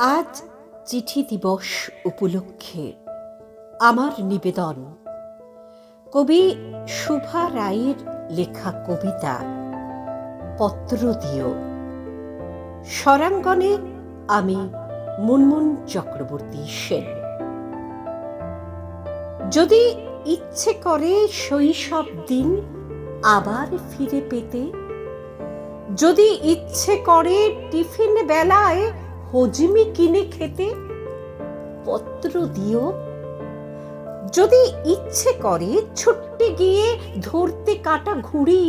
আজ চিঠি দিবস উপলক্ষে আমার নিবেদন। কবি শুভা রায়ের লেখা কবিতা পত্র দিও। স্বরাঙ্গনে আমি মুনমুন চক্রবর্তী সেন। যদি ইচ্ছে করে শৈশব দিন আবার ফিরে পেতে, যদি ইচ্ছে করে টিফিন বেলায় হজমি কিনে খেতে পত্র দিও। যদি ইচ্ছে করে ছুটতে গিয়ে ধরতে কাটা ঘুড়ি,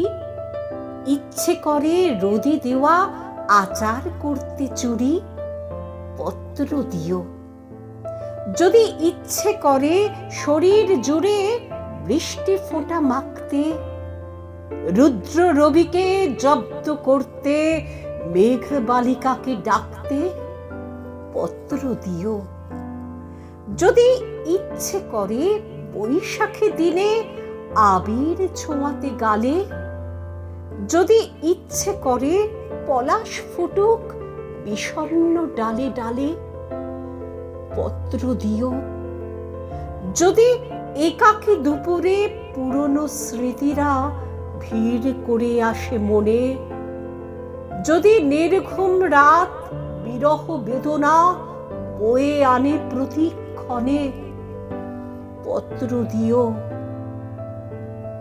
ইচ্ছে করে রোদে দেওয়া আচার করতে চুরি, পত্র দিও। যদি ইচ্ছে করে শরীর জুড়ে বৃষ্টি ফোঁটা মাখতে, রুদ্র রবিকে জব্দ করতে মেঘ বালিকাকে ডাকতে পত্র দিও। যদি ইচ্ছে করে বৈশাখী দিনে আবির ছোঁয়াতে গালে, যদি ইচ্ছে করে পলাশ ফুটুক বিষণ্ণ ডালে ডালে, পত্র দিও। যদি একাকী দুপুরে পুরনো স্মৃতিরা ভিড় করে আসে মনে, যদি নির্ঘুম রাত বিরহ বেদনা বয়ে আনে প্রতিক্ষণে। পত্র দিও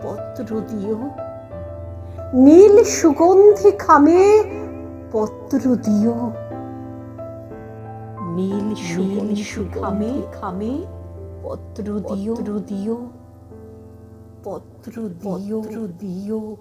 পত্র দিও। নীল সুগন্ধি খামে পত্র দিও। নীল সুগন্ধি খামে খামে পত্র দিও। দিও। পত্র দিও। দিও।